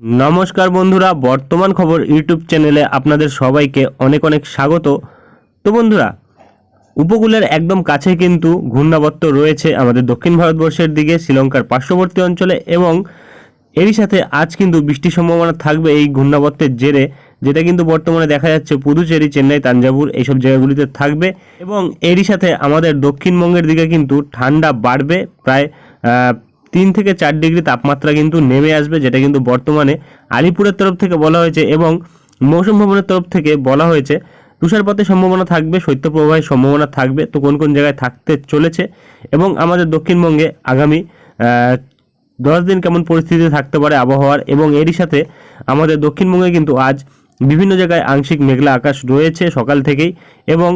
নমস্কার বন্ধুরা, বর্তমান খবর ইউটিউব চ্যানেলে আপনাদের সবাইকে অনেক অনেক স্বাগত। তো বন্ধুরা, উপকূলের একদম কাছে কিন্তু ঘূর্ণাবর্ত রয়েছে আমাদের দক্ষিণ ভারতবর্ষের দিকে, শ্রীলঙ্কার পার্শ্ববর্তী অঞ্চলে এবং এরই সাথে আজ কিন্তু বৃষ্টির সম্ভাবনা থাকবে এই ঘূর্ণাবর্তের জেরে, যেটা কিন্তু বর্তমানে দেখা যাচ্ছে পুদুচেরি, চেন্নাই তাঞ্জাবুর এইসব জায়গাগুলিতে থাকবে এবং এরই সাথে আমাদের দক্ষিণবঙ্গের দিকে কিন্তু ঠান্ডা বাড়বে, প্রায় তিন থেকে চার ডিগ্রি তাপমাত্রা কিন্তু নেমে আসবে, যেটা কিন্তু বর্তমানে আলিপুরের তরফ থেকে বলা হয়েছে এবং মৌসুম ভবনের তরফ থেকে বলা হয়েছে। তুষারপাতের সম্ভাবনা থাকবে, শৈত্যপ্রবাহের সম্ভাবনা থাকবে, তো কোন কোন জায়গায় থাকতে চলেছে এবং আমাদের দক্ষিণবঙ্গে আগামী দশ দিন কেমন পরিস্থিতি থাকতে পারে আবহাওয়ার এবং এরই সাথে আমাদের দক্ষিণবঙ্গে কিন্তু আজ বিভিন্ন জায়গায় আংশিক মেঘলা আকাশ রয়েছে সকাল থেকেই এবং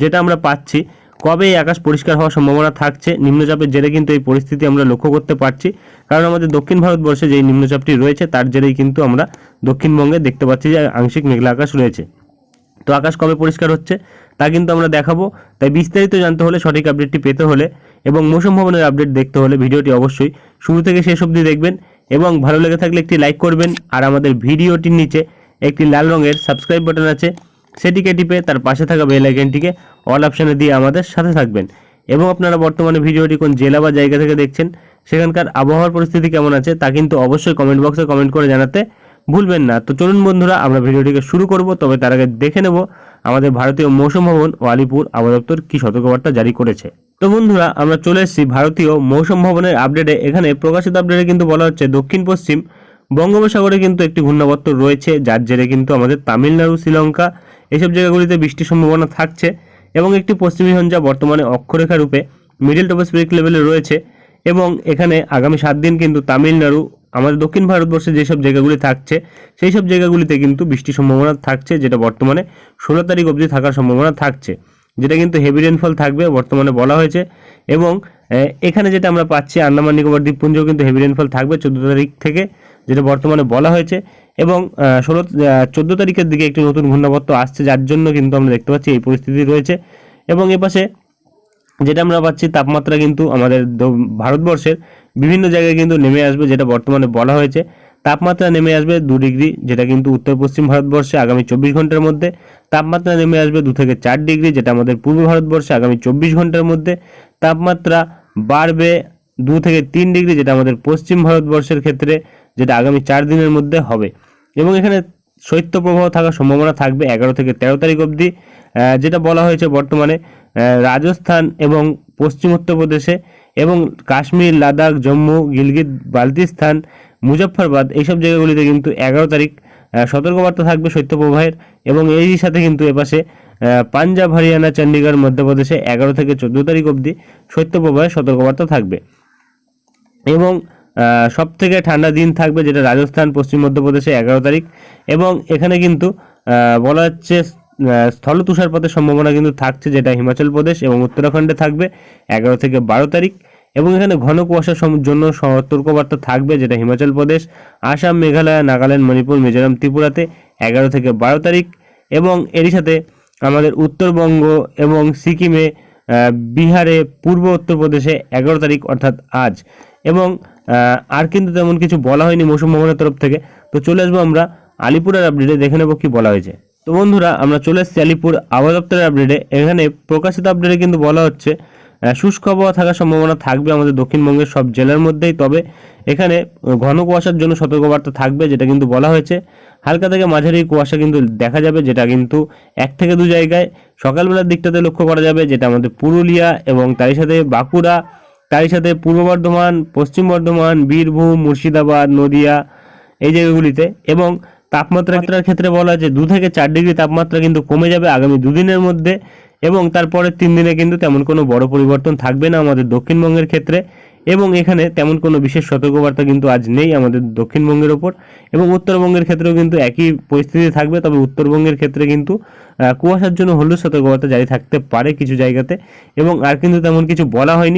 যেটা আমরা পাচ্ছি কবে এই আকাশ পরিষ্কার হওয়ার সম্ভাবনা থাকছে? নিম্নচাপের জেরে কিন্তু এই পরিস্থিতি আমরা লক্ষ্য করতে পারছি। কারণ আমাদের দক্ষিণ ভারতবর্ষে যেই নিম্নচাপটি রয়েছে, তার জেরেই কিন্তু আমরা দক্ষিণবঙ্গে দেখতে পাচ্ছি যে আংশিক মেঘলা আকাশ রয়েছে। তো আকাশ কবে পরিষ্কার হচ্ছে, তা কিন্তু আমরা দেখাবো। তাই বিস্তারিত জানতে হলে সঠিক আপডেটটি পেতে হলে এবং মৌসুম ভবনের আপডেট দেখতে হলে ভিডিওটি অবশ্যই শুরু থেকে শেষ অবধি দেখবেন এবং ভালো লেগে থাকলে একটি লাইক করবেন। আর আমাদের ভিডিওটির নিচে একটি লাল রঙের সাবস্ক্রাইব বাটন আছে সেটিকে টিপে তার পাশে থাকা বেল আইকনটিকে অল অপশানে দিয়ে আমাদের সাথে থাকবেন। এবং আপনারা বর্তমানে ভিডিওটি কোন জেলা বা জায়গা থেকে দেখছেন, সেখানকার আবহাওয়ার পরিস্থিতি কেমন আছে তা কিন্তু অবশ্যই কমেন্ট বক্সে কমেন্ট করে জানাতে ভুলবেন না। তো চলুন বন্ধুরা, আমরা ভিডিওটিকে শুরু করব। তবে তার আগে দেখে নেব আমাদের ভারতীয় মৌসুম ভবন ও আলিপুর আবহাওয়া কি সতর্কবার্তা জারি করেছে। তো বন্ধুরা, আমরা চলে এসেছি ভারতীয় মৌসুম ভবনের আপডেটে। এখানে প্রকাশিত আপডেটে কিন্তু বলা হচ্ছে, দক্ষিণ পশ্চিম বঙ্গোপসাগরে কিন্তু একটি ঘূর্ণাবর্ত রয়েছে, যার জেরে কিন্তু আমাদের তামিলনাড়ু, শ্রীলঙ্কা এইসব জায়গাগুলিতে বৃষ্টির সম্ভাবনা থাকছে এবং একটি পশ্চিমী ঝঞ্ঝা বর্তমানে অক্ষরেখা রূপে মিডল টপোস্ফিরিক লেভেলে রয়েছে এবং এখানে আগামী সাত দিন কিন্তু তামিলনাড়ু, আমাদের দক্ষিণ ভারতবর্ষে যেসব জায়গাগুলি থাকছে সেই সব জায়গাগুলিতে কিন্তু বৃষ্টির সম্ভাবনা থাকছে, যেটা বর্তমানে ষোলো তারিখ অবধি থাকার সম্ভাবনা থাকছে। যেটা কিন্তু হেভি রেনফল থাকবে, বর্তমানে বলা হয়েছে এবং এখানে যেটা আমরা পাচ্ছি, আন্দামান নিকোবর দ্বীপপুঞ্জেও কিন্তু হেভি রেনফল থাকবে চোদ্দ তারিখ থেকে। যেটা বর্তমানে বলা হয়েছে এবং ষোলো চোদ্দ তারিখের দিকে একটি নতুন ঘূর্ণাবর্ত আসছে, যার জন্য কিন্তু আমরা দেখতে পাচ্ছি এই পরিস্থিতি রয়েছে। এবং এপাশে যেটা আমরা পাচ্ছি, তাপমাত্রা কিন্তু আমাদের ভারতবর্ষের বিভিন্ন জায়গায় কিন্তু নেমে আসবে, যেটা বর্তমানে বলা হয়েছে। তাপমাত্রা নেমে আসবে দু ডিগ্রি, যেটা কিন্তু উত্তর পশ্চিম ভারতবর্ষে আগামী চব্বিশ ঘণ্টার মধ্যে। তাপমাত্রা নেমে আসবে দু থেকে চার ডিগ্রি, যেটা আমাদের পূর্ব ভারতবর্ষে আগামী চব্বিশ ঘণ্টার মধ্যে। তাপমাত্রা বাড়বে দু থেকে তিন ডিগ্রি, যেটা আমাদের পশ্চিম ভারতবর্ষের ক্ষেত্রে। যেটা আগামী চার দিনের মধ্যে হবে। এবং এখানে শৈত্যপ্রবাহ থাকার সম্ভাবনা থাকবে এগারো থেকে তেরো তারিখ অবধি। যেটা বলা হয়েছে বর্তমানে রাজস্থান এবং পশ্চিম উত্তরপ্রদেশে এবং কাশ্মীর, লাদাখ, জম্মু, গিলগিত, বালতিস্তান, মুজফ্ফরবাদ এইসব জায়গাগুলিতে কিন্তু এগারো তারিখ সতর্কবার্তা থাকবে শৈত্যপ্রবাহের এবং এই সাথে কিন্তু এপাশে পাঞ্জাব, হরিয়ানা চণ্ডীগড় মধ্যপ্রদেশে এগারো থেকে চোদ্দ তারিখ অবধি শৈত্যপ্রবাহের সতর্কবার্তা থাকবে। এবং সব থেকে ঠান্ডা দিন থাকবে যেটা রাজস্থান, পশ্চিম মধ্যপ্রদেশে এগারো তারিখ। এবং এখানে কিন্তু বলা হচ্ছে স্থল তুষারপাতের সম্ভাবনা কিন্তু থাকছে যেটা হিমাচল প্রদেশ এবং উত্তরাখণ্ডে থাকবে এগারো থেকে বারো তারিখ। এবং এখানে ঘন কুয়াশার জন্য সতর্কবার্তা থাকবে যেটা হিমাচল প্রদেশ, আসাম, মেঘালয়, নাগাল্যান্ড, মণিপুর, মিজোরাম, ত্রিপুরাতে এগারো থেকে বারো তারিখ। এবং এরই সাথে আমাদের উত্তরবঙ্গ এবং সিকিমে বিহারে, পূর্ব উত্তরপ্রদেশে এগারো তারিখ অর্থাৎ আজ। এবং আর কিন্তু তেমন কিছু বলা হয়নি মৌসুম ভবনের তরফ থেকে। তো চলে আসব আমরা আলিপুরের আপডেটে দেখে নেব কি বলা হয়েছে। তো বন্ধুরা, আমরা চলে এসেছি আলিপুর আবহাওয়া দপ্তরের আপডেটে এখানে প্রকাশিত আপডেটে কিন্তু বলা হচ্ছে শুষ্ক আবহাওয়া থাকার সম্ভাবনা থাকবে আমাদের দক্ষিণবঙ্গের সব জেলার মধ্যেই। তবে এখানে ঘন কুয়াশার জন্য সতর্কবার্তা থাকবে, যেটা কিন্তু বলা হয়েছে। হালকা থেকে মাঝারি কুয়াশা কিন্তু দেখা যাবে, যেটা কিন্তু এক থেকে দু জায়গায়। সকালবেলার দিকটাতে লক্ষ্য করা যাবে, যেটা আমাদের পুরুলিয়া এবং তারই সাথে বাঁকুড়া তারই সাথে পূর্ব বর্ধমান, পশ্চিম বর্ধমান, বীরভূম, মুর্শিদাবাদ, নদিয়া এই জায়গাগুলিতে এবং তাপমাত্রার ক্ষেত্রে বলা আছে দু থেকে চার ডিগ্রি তাপমাত্রা কিন্তু কমে যাবে আগামী দুদিনের মধ্যে এবং তারপরের তিন দিনে কিন্তু তেমন কোনো বড় পরিবর্তন থাকবে না আমাদের দক্ষিণবঙ্গের ক্ষেত্রে এবং এখানে তেমন কোনো বিশেষ সতর্কবার্তা কিন্তু আজ নেই আমাদের দক্ষিণবঙ্গের ওপর এবং উত্তরবঙ্গের ক্ষেত্রেও কিন্তু একই পরিস্থিতি থাকবে, তবে উত্তরবঙ্গের ক্ষেত্রে কিন্তু কুয়াশার জন্য হলুদ সতর্কবার্তা জারি থাকতে পারে কিছু জায়গাতে এবং আর কিন্তু তেমন কিছু বলা হয়নি।